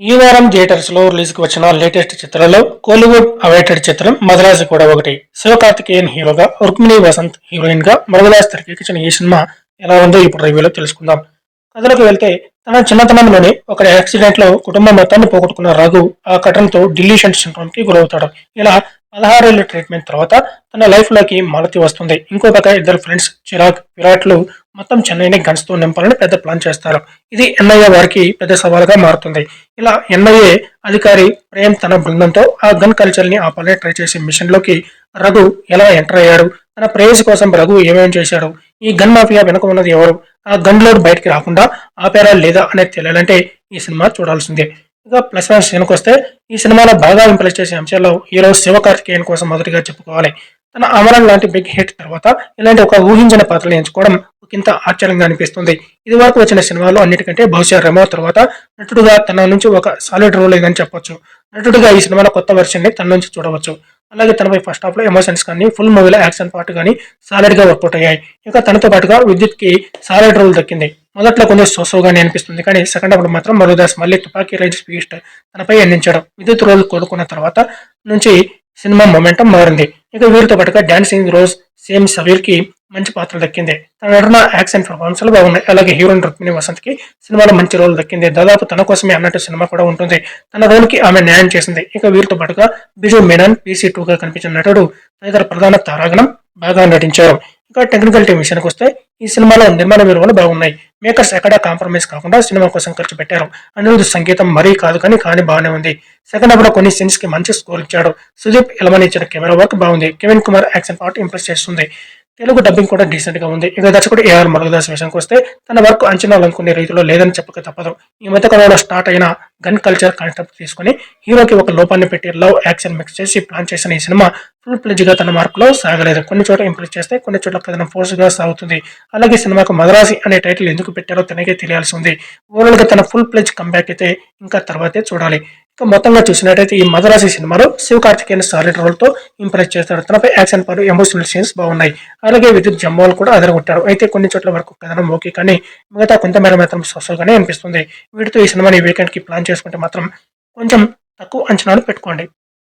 ఈ వారం థియేటర్స్లో రిలీజ్కు వచ్చిన లేటెస్ట్ చిత్రాల్లో కోలీవుడ్ అవైటెడ్ చిత్రం మద్రాసు కూడా ఒకటి. శివకార్తికేయన్ హీరోగా రుక్మిణి వసంత్ హీరోయిన్గా మృగదాస్ తెరకెక్కించిన ఈ సినిమా ఎలా ఉందో ఇప్పుడు రివ్యూలో తెలుసుకుందాం. కథలోకి వెళ్తే తన చిన్నతనంలోనే ఒక యాక్సిడెంట్లో కుటుంబం మొత్తాన్ని పోగొట్టుకున్న రఘు ఆ ఘటనతో డిలీషన్ సిండ్రోమ్కి గురవుతాడు. ఇలా పదహారేళ్ళ ట్రీట్మెంట్ తర్వాత తన లైఫ్లోకి మాలతి వస్తుంది. ఇంకో పక్క ఇద్దరు ఫ్రెండ్స్ చిరాగ్ విరాట్లు మొత్తం చెన్నైని గన్స్తో నింపాలని పెద్ద ప్లాన్ చేస్తారు. ఇది ఎన్ఐఏ వారికి పెద్ద సవాలుగా మారుతుంది. ఇలా ఎన్ఐఏ అధికారి ప్రేమ్ తన బృందంతో ఆ గన్ కల్చర్ని ఆపాలని ట్రై చేసే మిషన్లోకి రఘు ఎలా ఎంటర్ అయ్యాడు? తన ప్రేయస్ కోసం రఘు ఏమేం చేశాడు? ఈ గన్ మాఫియా వెనుక ఉన్నది ఎవరు? ఆ గన్ లోడ్ బయటికి రాకుండా ఆపారా లేదా అనేది తెలియాలంటే ఈ సినిమా చూడాల్సిందే. ఇక ప్లస్ వన్ సీన్కి వస్తే ఈ సినిమాలో బాగా ఇంప్రెస్ చేసే అంశాల్లో హీరో శివకార్తికేయన్ కోసం మొదటిగా చెప్పుకోవాలి. తన అమరన్ లాంటి బిగ్ హిట్ తర్వాత ఇలాంటి ఒక ఊహించిన పాత్రలు ఎంచుకోవడం ఒకంత ఆశ్చర్యంగా అనిపిస్తుంది. ఇది వరకు వచ్చిన సినిమాలో అన్నిటికంటే బహుశా రెమో తర్వాత నటుడుగా తన నుంచి ఒక సాలిడ్ రోల్ లేదని చెప్పొచ్చు. నటుడుగా ఈ సినిమాలో కొత్త వెర్షన్ని తన నుంచి చూడవచ్చు. అలాగే తనపై ఫస్ట్ హాఫ్లో ఎమోషన్స్ కానీ ఫుల్ మూవీలో యాక్షన్ పార్ట్ కానీ సాలిడ్గా వర్కౌట్ అయ్యాయి. ఇంకా తనతో పాటుగా విద్యుత్కి సాలిడ్ రోల్ దక్కింది. మొదట్లో కొంచెం సోసోగానే అనిపిస్తుంది కానీ సెకండ్ హాఫ్ మాత్రం మరుదాస్ మళ్ళీ తుపాకీ రేంజ్ స్పీడ్ తనపై అందించడం విద్యుత్ రోల్ కోలుకున్న తర్వాత నుంచి సినిమా మొమెంటం మారింది. ఇక వీరితో పాటుగా డాన్సింగ్ రోజ్ సేమ్ సవీర్కి మంచి పాత్ర దక్కింది. తన నటన యాక్షన్ పర్ఫార్మెన్స్ బాగున్నాయి. అలాగే హీరోయిన్ రుక్మిణి వసంత్కి సినిమాలో మంచి రోల్ దక్కింది. దాదాపు తన కోసమే అన్నట్టు సినిమా కూడా ఉంటుంది. తన రోల్కి ఆమె న్యాయం చేసింది. ఇక వీరితో పాటుగా బిజు మేనన్ పీసీ టూ గా కనిపించిన నటుడు తదితర ప్రధాన తారాగణం బాగా నటించారు. ఇంకా టెక్నికల్ టీం విషయానికి వస్తే ఈ సినిమాలో నిర్మాణ విలువలు బాగున్నాయి. మేకర్స్ ఎక్కడా కాంప్రమైజ్ కాకుండా సినిమా కోసం ఖర్చు పెట్టారు. అనిరుద్ధ్ సంగీతం మరీ కాదు కానీ కానీ బాగానే ఉంది. సెకండ్ హాఫ్లో కొన్ని సీన్స్కి మంచి స్కోర్ ఇచ్చాడు. సుదీప్ ఎలమని ఇచ్చిన కెమెరా వర్క్ బాగుంది. Kevin Kumar action part impress చేస్తుంది. తెలుగు డబ్బింగ్ కూడా డీసెంట్గా ఉంది. ఇక దర్శకుడు ఏఆర్ మురుగదాస్ విషయంకి వస్తే తన వర్క్ అంచనాలు అనుకునే రీతిలో లేదని చెప్పక తప్పదు. ఈ మధ్య కాలంలో స్టార్ట్ అయిన గన్ కల్చర్ కాన్సెప్ట్ తీసుకుని హీరోకి ఒక లోపాన్ని పెట్టి లవ్ యాక్షన్ మిక్స్ చేసి ప్లాన్ చేసిన ఈ సినిమా ఫుల్ ప్లెజ్గా తన మార్కులో సాగలేదు. కొన్ని చోట్ల ఇంప్రూవ్ చేస్తే కొన్ని చోట్ల కథనం ఫోర్స్గా సాగుతుంది. అలాగే సినిమాకు మద్రాసి అనే టైటిల్ ఎందుకు పెట్టారో తనకే తెలియాల్సి ఉంది. ఓవరాల్గా తన ఫుల్ ప్లెజ్ కంబ్యాక్ అయితే ఇంకా తర్వాతే చూడాలి. మొత్తంగా చూసినట్టయితే ఈ మదరాసి సినిమాలో శివ కార్తికేయన్ సాలిడ్ రోల్తో ఇంప్రెస్ చేస్తాడు. తనపై యాక్షన్ పాటు ఎమోషనల్ సీన్స్ బాగున్నాయి. అలాగే విద్యుత్ జంబాల్ కూడా అదరగొట్టారు. అయితే కొన్ని చోట్ల వరకు కథనం ఓకే కానీ మిగతా కొంతమేర మాత్రం సోషల్గానే అనిపిస్తుంది. వీటితో ఈ సినిమాని వీకెండ్కి ప్లాన్ చేసుకుంటే మాత్రం కొంచెం తక్కువ అంచనాలు పెట్టుకోండి.